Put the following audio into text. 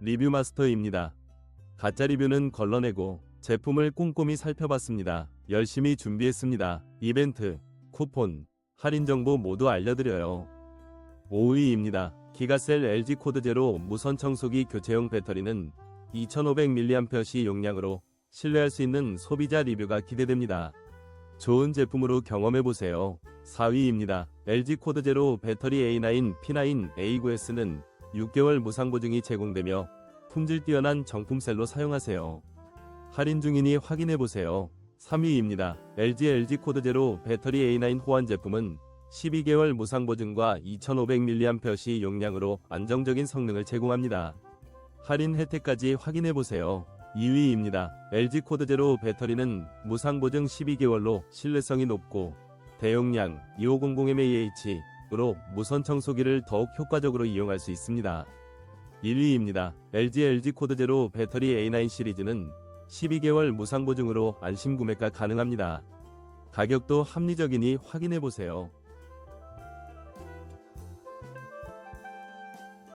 리뷰 마스터입니다. 가짜 리뷰는 걸러내고 제품을 꼼꼼히 살펴봤습니다. 열심히 준비했습니다. 이벤트, 쿠폰, 할인 정보 모두 알려드려요. 5위입니다. 기가셀 LG 코드 제로 무선 청소기 교체용 배터리는 2500mAh 용량으로 신뢰할 수 있는 소비자 리뷰가 기대됩니다. 좋은 제품으로 경험해보세요. 4위입니다. LG 코드 제로 배터리 A9 P9 A9S는 6개월 무상 보증이 제공되며 품질 뛰어난 정품셀로 사용하세요. 할인 중이니 확인해보세요. 3위입니다. LG LG 코드 제로 배터리 A9 호환 제품은 12개월 무상 보증과 2500mAh 용량으로 안정적인 성능을 제공합니다. 할인 혜택까지 확인해보세요. 2위입니다. LG 코드 제로 배터리는 무상 보증 12개월로 신뢰성이 높고 대용량 2500mAh 으로 무선 청소기를 더욱 효과적으로 이용할 수 있습니다. 1위입니다. LG LG 코드 제로 배터리 A9 시리즈는 12개월 무상 보증으로 안심 구매가 가능합니다. 가격도 합리적이니 확인해 보세요.